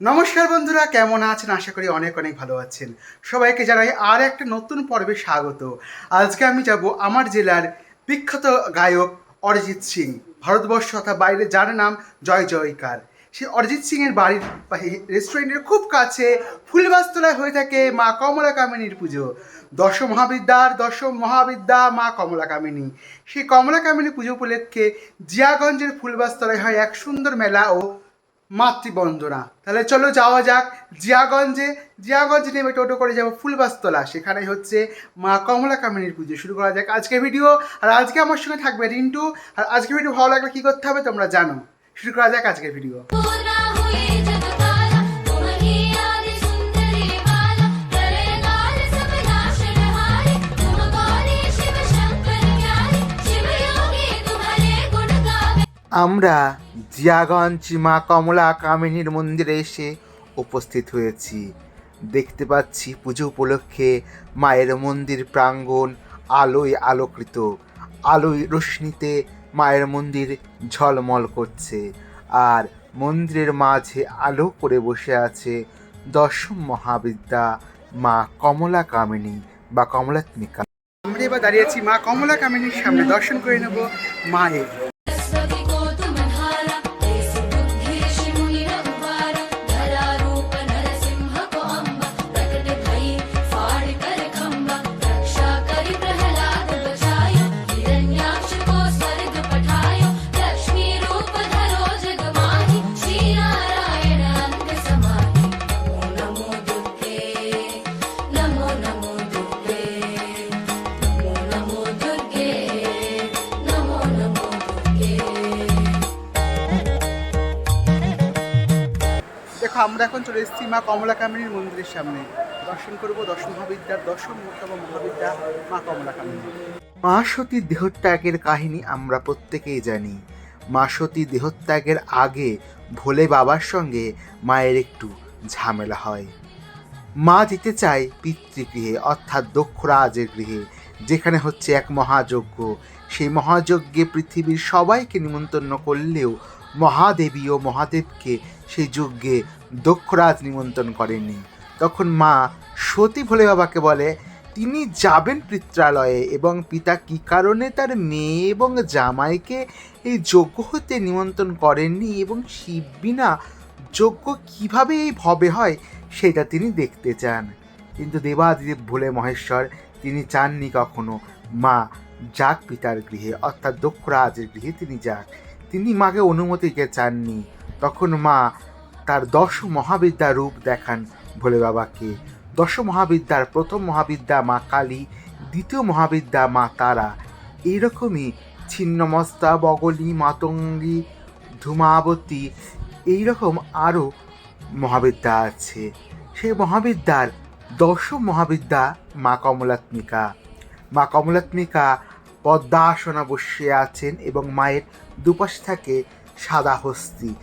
নমস্কার বন্ধুরা, কেমন আছেন? আশা করি অনেক অনেক ভালো আছেন। সবাইকে জানাই আর একটা নতুন পর্বে স্বাগত। আজকে আমি যাব আমার জেলার বিখ্যাত গায়ক অরিজিৎ সিং, ভারতবর্ষ তথা বাইরে, যার নাম জয় জয়কার। সে অরিজিৎ সিংয়ের বাড়ির রেস্টুরেন্টের খুব কাছে ফুলবাস্তলায় হয়ে থাকে মা কমলা কামিনীর পুজো। দশ মহাবিদ্যার দশম মহাবিদ্যা মা কমলা কামিনী সেই কমলা কামিনী পুজো উপলক্ষে জিয়াগঞ্জের ফুলবাস্তলায় হয় এক সুন্দর মেলা ও মাতৃবন্দনা। তাহলে চলো যাওয়া যাক জিয়াগঞ্জে। জিয়াগঞ্জ নেমে টোটো করে যাব ফুলবাস্তলা। সেখানে হচ্ছে মা কমলা কামিনীর পুজো। শুরু করা যাক আজকে ভিডিও আর আজকে আমার সঙ্গে থাকবে রিন্টু। আর আজকে ভিডিও ভালো লাগলে কী করতে হবে তোমরা জানো। শুরু করা যাক আজকের ভিডিও আমরা জিয়াগঞ্জ, মা কমলা, কামিনীর মন্দিরে এসে উপস্থিত হয়েছি। দেখতে পাচ্ছি পুজো উপলক্ষে মায়ের মন্দির প্রাঙ্গণ আলোয় আলোকৃত। আলোয় রশ্মিতে মায়ের মন্দির ঝলমল করছে আর মন্দিরের মাঝে আলো করে বসে আছে দশম মহাবিদ্যা, মা কমলা, কামিনী বা কমলাত্মিকা। আমরা এবার দাঁড়িয়ে আছি মা কমলা, কামিনীর সামনে। দর্শন করে নেব মায়ের। দেখো, আমরা এখন চলে এসেছি মা কমলা কামিনীর মন্দিরের সামনে। দর্শন করব দশম মহাবিদ্যার, দশম মহাবিদ্যা মা কমলা কামিনী মা সতীর দেহত্যাগের কাহিনী আমরা প্রত্যেকেই জানি। মা সতী দেহত্যাগের আগে ভোলে বাবার সঙ্গে মায়ের একটু ঝামেলা হয়। মা যেতে চায় পিতৃগৃহে, অর্থাৎ দক্ষরাজের গৃহে, যেখানে হচ্ছে এক মহাযজ্ঞ। সেই মহাযজ্ঞে পৃথিবীর সবাইকে নিমন্ত্রণ করলেও মহাদেবী ও মহাদেবকে সেই যজ্ঞে দক্ষরাজ নিমন্ত্রণ করেননি। তখন মা সতী ভোলে বাবাকে বলে, তিনি যাবেন পিত্রালয়ে এবং পিতা কী কারণে তার মেয়ে এবং জামাইকে এই যজ্ঞ হতে নিমন্ত্রণ করেননি এবং শিব বিনা যজ্ঞ কীভাবে এই ভবে হয় সেটা তিনি দেখতে চান? কিন্তু দেবাদিদেব ভোলে মহেশ্বর, তিনি চাননি কখনো। মা যাক পিতার গৃহে, অর্থাৎ দক্ষরাজের গৃহে তিনি যাক। তিনি মাকে অনুমতিকে চাননি। তখন মা তার দশ মহাবিদ্যা রূপ দেখান ভোলে বাবাকে। দশ মহাবিদ্যার প্রথম মহাবিদ্যা মা কালী, দ্বিতীয় মহাবিদ্যা মা তারা। এইরকমই ছিন্নমস্তা, বগলী, মাতঙ্গী, ধূমাবতী, এইরকম আরও মহাবিদ্যা আছে। সেই মহাবিদ্যার দশম মহাবিদ্যা মা কমলাত্মিকা। মা কমলাত্মিকা পদ্মাসনা বসিয়ে আছেন এবং মায়ের দুপাশে থাকে সাদা হস্তি।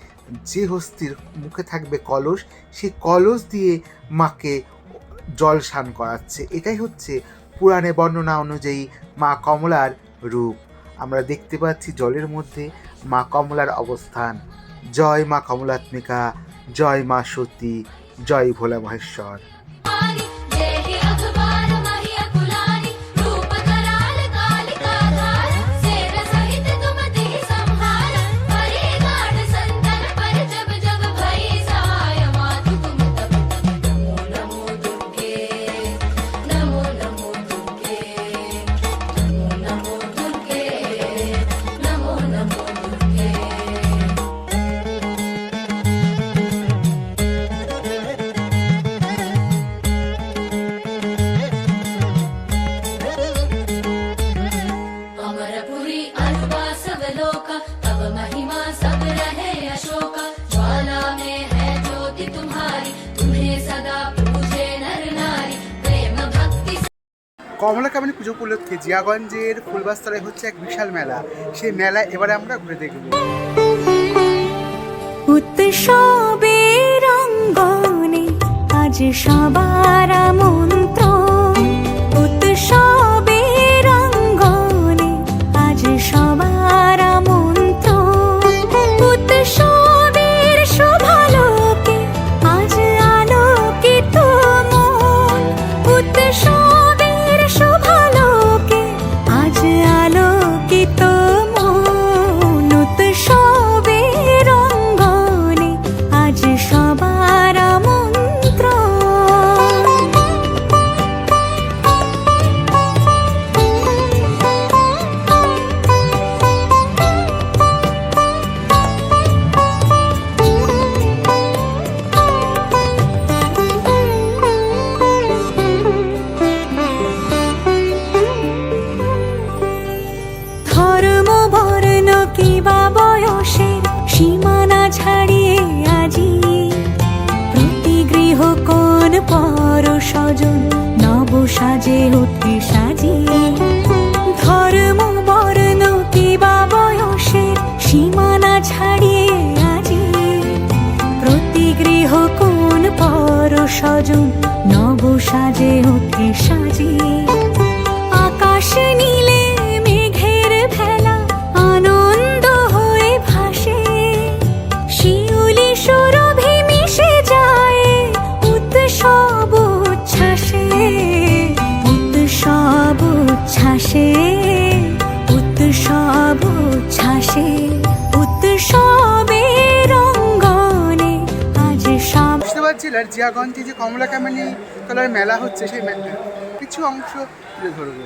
যে হস্তির মুখে থাকবে কলস, সেই কলস দিয়ে মাকে জল স্নান করাচ্ছে। এটাই হচ্ছে পুরাণে বর্ণনা অনুযায়ী মা কমলার রূপ। আমরা দেখতে পাচ্ছি জলের মধ্যে মা কমলার অবস্থান। জয় মা কমলাত্মিকা, জয় মা সতী, জয় ভোলা মহেশ্বর। কমলা কামিনী পুজো উপলক্ষে জিয়াগঞ্জের ফুলবাস্তলায় হচ্ছে এক বিশাল মেলা। সেই মেলা এবারে আমরা ঘুরে দেখব। উৎসবের রঙ্গনে আজ সবার মন্ত্র বয়সের সীমানা ছাড়িয়ে আজি? প্রতি গৃহ কোন পর স্বজন নব সাজে উঠে ধর্ম, বর্ণ কিবা বয়সের সীমানা ছাড়িয়ে আজি? প্রতি গৃহ কোন পর স্বজন নব সাজে জেলার জিয়াগঞ্জে যে কমলা কামানি তলার মেলা হচ্ছে সেই কিছু অংশ তুলে ধরবো।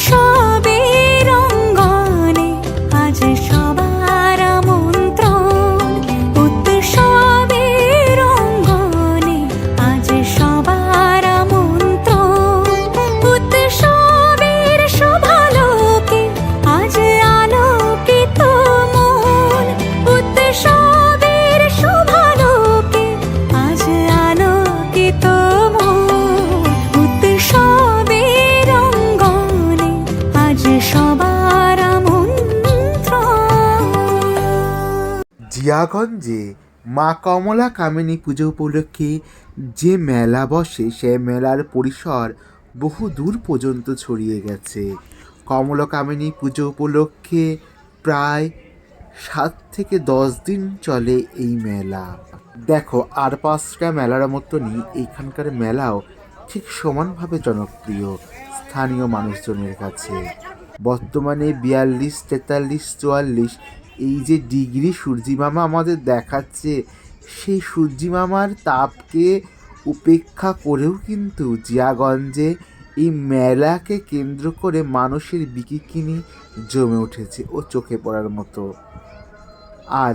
上 জিয়াগঞ্জে মা কমলা কামিনী পুজো উপলক্ষে যে মেলা বসে, সে মেলার পরিসর বহু দূর পর্যন্ত ছড়িয়ে গেছে। কমলা কামিনী পুজো উপলক্ষে প্রায় সাত থেকে দশ দিন চলে এই মেলা। দেখো, আর পাঁচটা মেলার মতনই এইখানকার মেলাও ঠিক সমানভাবে জনপ্রিয় স্থানীয় মানুষজনের কাছে। বর্তমানে বিয়াল্লিশ, তেতাল্লিশ, চুয়াল্লিশ এই যে ডিগ্রি সূর্যিমামা আমাদের দেখাচ্ছে, সেই সূর্যিমামার তাপকে উপেক্ষা করেও কিন্তু জিয়াগঞ্জে এই মেলাকে কেন্দ্র করে মানুষের বিকিকিনি জমে উঠেছে ও চোখে পড়ার মতো। আর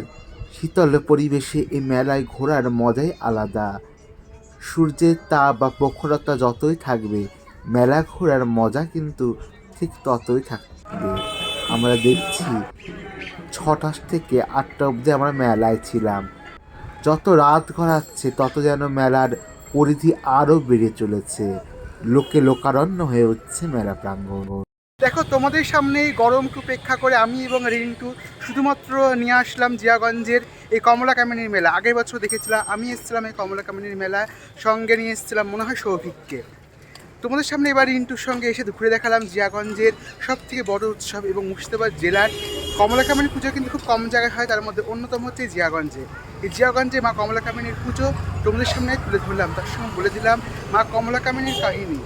শীতল পরিবেশে এই মেলায় ঘোরার মজাই আলাদা। সূর্যের তাপ বা প্রখরতা যতই থাকবে, মেলা ঘোরার মজা কিন্তু ঠিক ততই থাকবে। আমরা দেখছি ছটা থেকে আটটা অবধি আমরা মেলায় ছিলাম। যত রাত গড়াচ্ছে, তত যেন মেলার পরিধি আরও বেড়ে চলেছে। লোকে লোকারণ্য হয়ে উঠছে মেলা প্রাঙ্গণ। দেখো, তোমাদের সামনে এই গরমকে উপেক্ষা করে আমি এবং রিন্টু শুধুমাত্র নিয়ে আসলাম জিয়াগঞ্জের এই কমলা কামিনীর মেলা। আগের বছর দেখেছিলাম, আমি এসেছিলাম এই কমলা কামিনীর মেলা সঙ্গে নিয়ে এসেছিলাম মনে হয় সৌভিককে। তোমাদের সামনে এবার রিন্টুর সঙ্গে এসে ঘুরে দেখালাম জিয়াগঞ্জের সব থেকে বড় উৎসব এবং মুর্শিদাবাদ জেলার কমলা কামিনী পুজো কিন্তু খুব কম জায়গায় হয়, তার মধ্যে অন্যতম হচ্ছে জিয়াগঞ্জে। এই জিয়াগঞ্জে মা কমলা কামিনীর পুজো তোমাদের সামনে তুলে ধরলাম, তার সঙ্গে বলে দিলাম মা কমলা কামিনীর কাহিনী।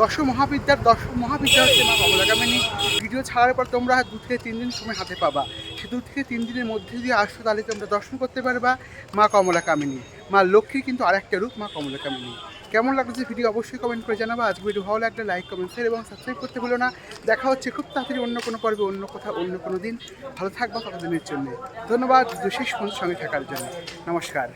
দশ মহাবিদ্যার দশ মহাবিদ্যা হচ্ছে মা কমলা কামিনী ভিডিও ছাড়ার পর তোমরা দু থেকে তিন দিন সময় হাতে পাবা। সে দু থেকে তিন দিনের মধ্যে দিয়ে আসো, তাহলে তোমরা দর্শন করতে পারবা মা কমলা কামিনী মা লক্ষ্মীর কিন্তু আরেকটা রূপ মা কমলা কামিনী লাগছে ভিডিও অবশ্যই কমেন্ট করে জানাব। আজকে ভিডিও ভালো লাগলে লাইক কমেন্ট শেয়ার এবং সাবস্ক্রাইব করতে ভুলো না। দেখা হচ্ছে খুব তাড়াতাড়ি অন্য কোনো পর্বে, অন্য কোথাও, অন্য কোনো দিন। ভালো থাকবা ততদিনের জন্য। ধন্যবাদ শেষ সঙ্গে থাকার জন্য। নমস্কার।